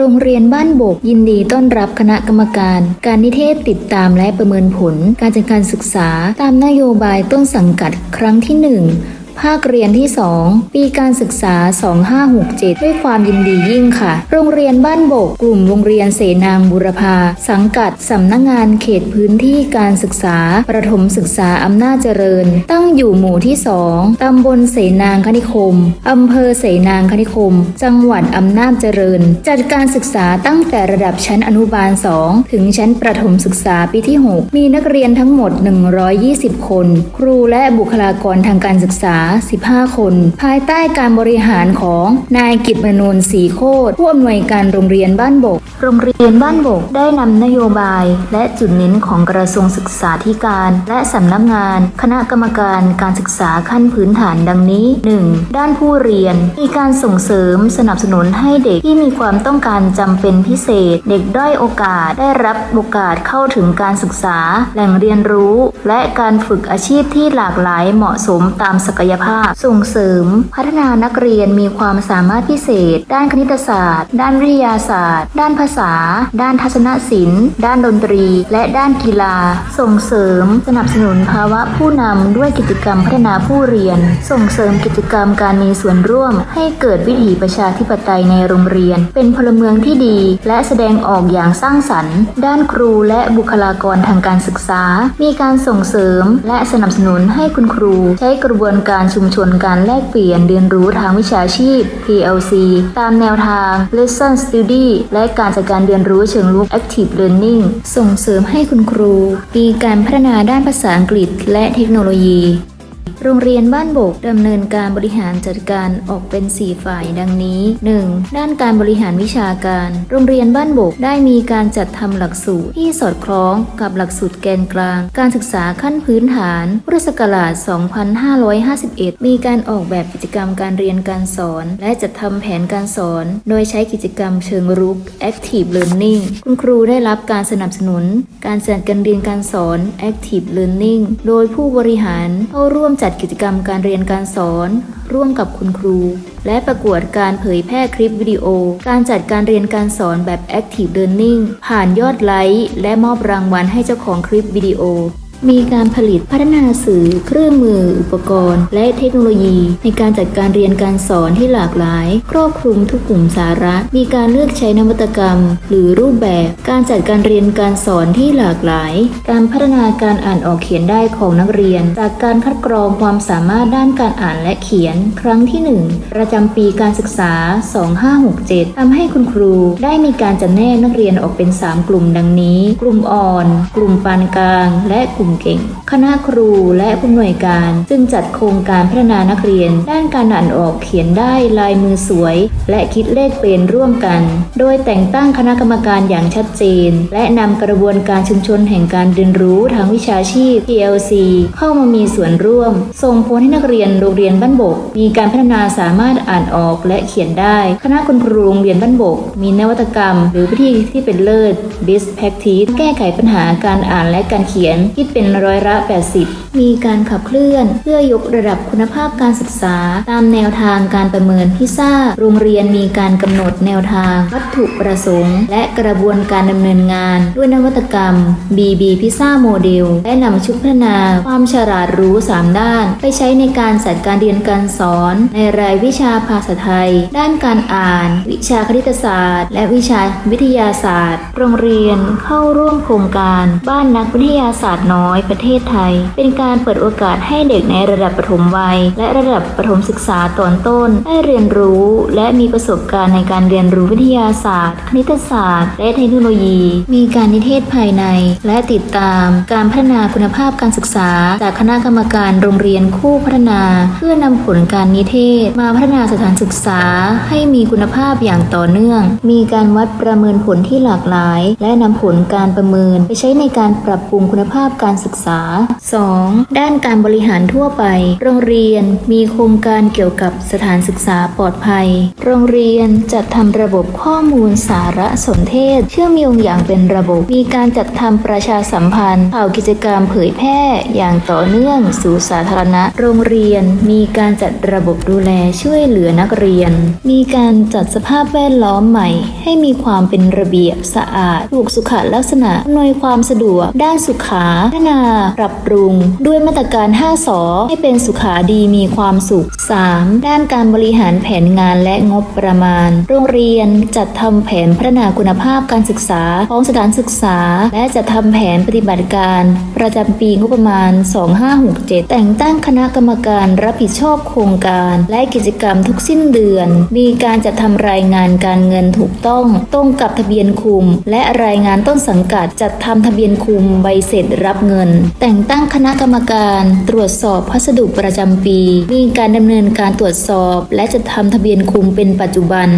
โรงเรียนบ้านบกยินดีต้อนรับคณะกรรมการ การนิเทศติดตามและประเมินผล การจัดการศึกษา ตามนโยบายต้นสังกัดครั้งที่ 1 ภาคเรียนที่ 2 ปีการศึกษา 2567 ด้วยความยินดียิ่งค่ะ โรงเรียนบ้านบก กลุ่มโรงเรียนเสนางบุรพา สังกัดสำนักงงานเขตพื้นที่การศึกษา ประถมศึกษาอำนาจเจริญ ตั้งอยู่หมู่ที่ 2 ตำบลเสนางคณิคม อำเภอเสนางคณิคม จังหวัดอำนาจเจริญ จัดการศึกษาตั้งแต่ระดับชั้นอนุบาล 2 ถึงชั้นประถมศึกษาปีที่ 6 มีนักเรียนทั้งหมด 120 คน ครูและบุคลากรทางการศึกษา15 คน ภายใต้การบริหารของนายกิตมนูนศรีโคตรผู้อำนวยการโรงเรียนบ้านบก โรงเรียนบ้านบกได้นำนโยบาย และจุดเน้นของกระทรวงศึกษาธิการ และสำนักงาน คณะกรรมการการศึกษาขั้นพื้นฐานดังนี้ 1. ด้านผู้เรียน มีการส่งเสริมสนับสนุนให้เด็กที่มีความต้องการจำเป็นพิเศษ เด็กด้อยโอกาสได้รับโอกาสเข้าถึงการศึกษา แหล่งเรียนรู้ และการฝึกอาชีพที่หลากหลายเหมาะสมตามศักยภาพ ส่งเสริม พัฒนานักเรียนมีความสามารถพิเศษ ด้านคณิตศาสตร์ ด้านวิทยาศาสตร์ ด้านภาษา ด้านทัศนศิลป์ ด้านดนตรี และด้านกีฬา ส่งเสริม สนับสนุนภาวะผู้นำด้วยกิจกรรมพัฒนาผู้เรียน ส่งเสริมกิจกรรมการมีส่วนร่วม ให้เกิดวิถีประชาธิปไตยในโรงเรียน เป็นพลเมืองที่ดี และแสดงออกอย่างสร้างสรรค์ ด้านครูและบุคลากรทางการศึกษา มีการส่งเสริม และสนับสนุนให้คุณครู ใช้กระบวนการชุมชนการแลกเปลี่ยนเรียนรู้ทางวิชาชีพ PLC ตามแนวทาง Lesson Study และการจัดการเรียนรู้เชิงรุก Active Learning ส่งเสริมให้คุณครู มีการพัฒนาด้านภาษาอังกฤษและเทคโนโลยี โรงเรียนบ้านโบกดำเนินการบริหารจัดการออกเป็น 4 ฝ่ายดังนี้ 1. ด้านการบริหารวิชาการ โรงเรียนบ้านโบกได้มีการจัดทำหลักสูตรที่สอดคล้องกับหลักสูตรแกนกลาง การศึกษาขั้นพื้นฐานพุทธศักราช 2551 มีการออกแบบกิจกรรมการเรียนการสอน และจัดทำแผนการสอน โดยใช้กิจกรรมเชิงรุก Active Learning คุณครูได้รับการสนับสนุน การจัดการเรียนการสอน Active Learning โดยผู้บริหารเข้าร่วมจัดกิจกรรมการเรียนการสอน ร่วมกับคุณครู และประกวดการเผยแพร่คลิปวิดีโอ การจัดการเรียนการสอนแบบ Active Learning ผ่านยอดไลค์และมอบรางวัลให้เจ้าของคลิปวิดีโอ มีการผลิตพัฒนาสื่อ เครื่องมือ อุปกรณ์ และเทคโนโลยี ในการจัดการเรียนการสอนที่หลากหลาย ครอบคลุมทุกกลุ่มสาระ มีการเลือกใช้นวัตกรรม หรือรูปแบบ การจัดการเรียนการสอนที่หลากหลาย การพัฒนาการอ่านออกเขียนได้ของนักเรียน จากการคัดกรองความสามารถด้านการอ่านและเขียน ครั้งที่ 1 ประจำปีการศึกษา 2567ทำให้คุณครูได้มีการจำแนกนักเรียนออกเป็น 3 กลุ่มดังนี้ กลุ่มอ่อน กลุ่มปานกลาง และกลุ่มเก่ง คณะครูและผู้อำนวยการจึงจัดโครงการพัฒนานักเรียน ด้านการอ่านออกเขียนได้ลายมือสวย และคิดเลขเป็นร่วมกัน โดยแต่งตั้งคณะกรรมการอย่างชัดเจน และนำกระบวนการชุมชนแห่งการเรียนรู้ทางวิชาชีพ PLC เข้ามามีส่วนร่วม ส่งผลให้นักเรียนโรงเรียนบ้านบก มีการพัฒนาสามารถอ่านออกและเขียนได้ คณะคุณครูโรงเรียนบ้านบก มีนวัตกรรม หรือวิธีที่เป็นเลิศ Best Practice แก้ไขปัญหาการอ่านและการเขียนคิดเป็นร้อยละ 80 มีการขับเคลื่อน เพื่อยกระดับคุณภาพการศึกษา ตามแนวทางการประเมินพิซ่า โรงเรียนมีการกำหนดแนวทาง วัตถุประสงค์ และกระบวนการดำเนินงาน ด้วยนวัตกรรม BB พิซ่าโมเดลและนำชุดพัฒนาความฉลาดรู้ 3 ด้าน ไปใช้ในการจัดการเรียนการสอน ในรายวิชาภาษาไทย ด้านการอ่าน วิชาคณิตศาสตร์ และวิชาวิทยาศาสตร์ โรงเรียนเข้าร่วมโครงการ บ้านนักวิทยาศาสตร์น้อยประเทศไทย เป็นการเปิดโอกาสให้เด็กในระดับประถมวัย และระดับประถมศึกษาตอนต้น ได้เรียนรู้ และมีประสบการณ์ในการเรียนรู้วิทยาศาสตร์ คณิตศาสตร์ และเทคโนโลยี มีการนิเทศภายใน และติดตามการพัฒนาคุณภาพการศึกษา จากคณะกรรมการโรงเรียนคู่พัฒนา เพื่อนำผลการนิเทศ มาพัฒนาสถานศึกษา ให้มีคุณภาพอย่างต่อเนื่อง มีการวัดประเมินผลที่หลากหลาย และนำผลการประเมินไปใช้ในการปรับปรุงคุณภาพการศึกษา 2. ด้านการบริหารทั่วไป โรงเรียนมีโครงการเกี่ยวกับสถานศึกษาปลอดภัย โรงเรียนจัดทำระบบข้อมูลสารสนเทศ เชื่อมโยงอย่างเป็นระบบ มีการจัดทำประชาสัมพันธ์ข่าวกิจกรรมเผยแพร่อย่างต่อเนื่องสู่สาธารณะ โรงเรียนมีการจัดระบบดูแลช่วยเหลือนักเรียน มีการจัดสภาพแวดล้อมใหม่ ให้มีความเป็นระเบียบสะอาด ถูกสุขลักษณะอำนวยความสะดวกด้านสุขาพัฒนาปรับปรุง ด้วยมาตรการ 5สอให้เป็นสุขาดีมีความสุข 3. ด้านการบริหารแผนงานและงบประมาณ โรงเรียนจัดทำแผนพัฒนาคุณภาพการศึกษาของสถานศึกษา และจัดทำแผนปฏิบัติการ ประจำปีงบประมาณ 2567 แต่งตั้งคณะกรรมการรับผิดชอบโครงการ และกิจกรรมทุกสิ้นเดือน มีการจัดทำรายงานการเงินถูกต้องตรงกับทะเบียนคุม และรายงานต้นสังกัดจัดทำทะเบียนคุมใบเสร็จรับเงินแต่งตั้งคณะกรรมการตรวจสอบพัสดุประจำปี มีการดำเนินการตรวจสอบ และจัดทำทะเบียนคุมเป็นปัจจุบัน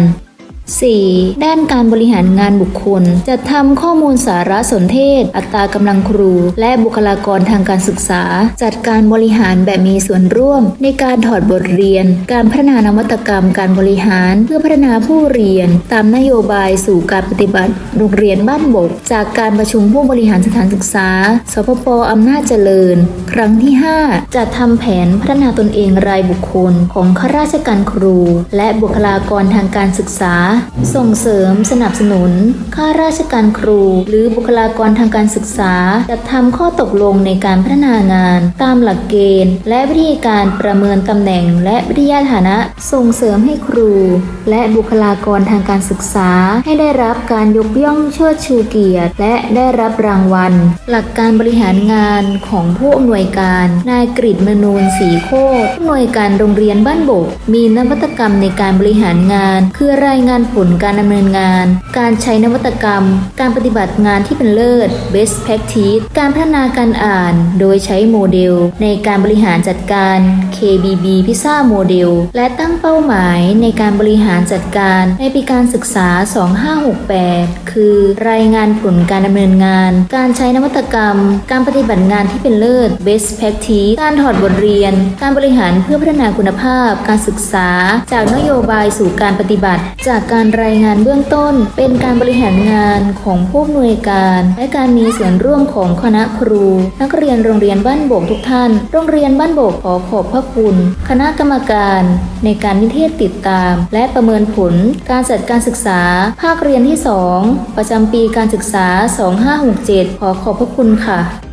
4. ด้านการบริหารงานบุคคล จัดทำข้อมูลสารสนเทศ อัตรากำลังครู และบุคลากรทางการศึกษา จัดการบริหารแบบมีส่วนร่วม ในการถอดบทเรียน การพัฒนานวัตกรรมการบริหาร เพื่อพัฒนาผู้เรียน ตามนโยบายสู่การปฏิบัติโรงเรียนบ้านบก จากการประชุมผู้บริหารสถานศึกษา สพปอำนาจเจริญ ครั้งที่ 5 จัดทำแผนพัฒนาตนเองรายบุคคล ของข้าราชการครู และบุคลากรทางการศึกษาส่งเสริมสนับสนุน ข้าราชการครู หรือบุคลากรทางการศึกษา จัดทำข้อตกลงในการพัฒนางาน ตามหลักเกณฑ์ และวิธีการประเมินตำแหน่ง และวิทยาฐานะ ส่งเสริมให้ครู และบุคลากรทางการศึกษา ให้ได้รับการยกย่องเชิดชูเกียรติ และได้รับรางวัล หลักการบริหารงานของผู้อำนวยการ นายกฤษมนูนสีโคตรผู้อำนวยการโรงเรียนบ้านบก มีนวัตกรรมในการบริหารงาน คือรายงานผลการดำเนินงาน การใช้นวัตกรรม การปฏิบัติงานที่เป็นเลิศ best practice การพัฒนาการอ่าน โดยใช้โมเดล ในการบริหารจัดการ KBB พิซซ่าโมเดล และตั้งเป้าหมายในการบริหารจัดการในปีการศึกษา 2568 คือ รายงานผลการดำเนินงาน การใช้นวัตกรรม การปฏิบัติงานที่เป็นเลิศ best practice การถอดบทเรียน การบริหารเพื่อพัฒนาคุณภาพ การศึกษา จากนโยบายสู่การปฏิบัติ จากการรายงานเบื้องต้น เป็นการบริหารงานของผู้อำนวยการ และการมีส่วนร่วมของคณะครู นักเรียนโรงเรียนบ้านโบกทุกท่าน โรงเรียนบ้านโบกขอขอบพระคุณ คณะกรรมการ ในการนิเทศติดตาม และประเมินผล การจัดการศึกษา ภาคเรียนที่ 2 ประจำปีการศึกษา 2567 ขอขอบพระคุณค่ะ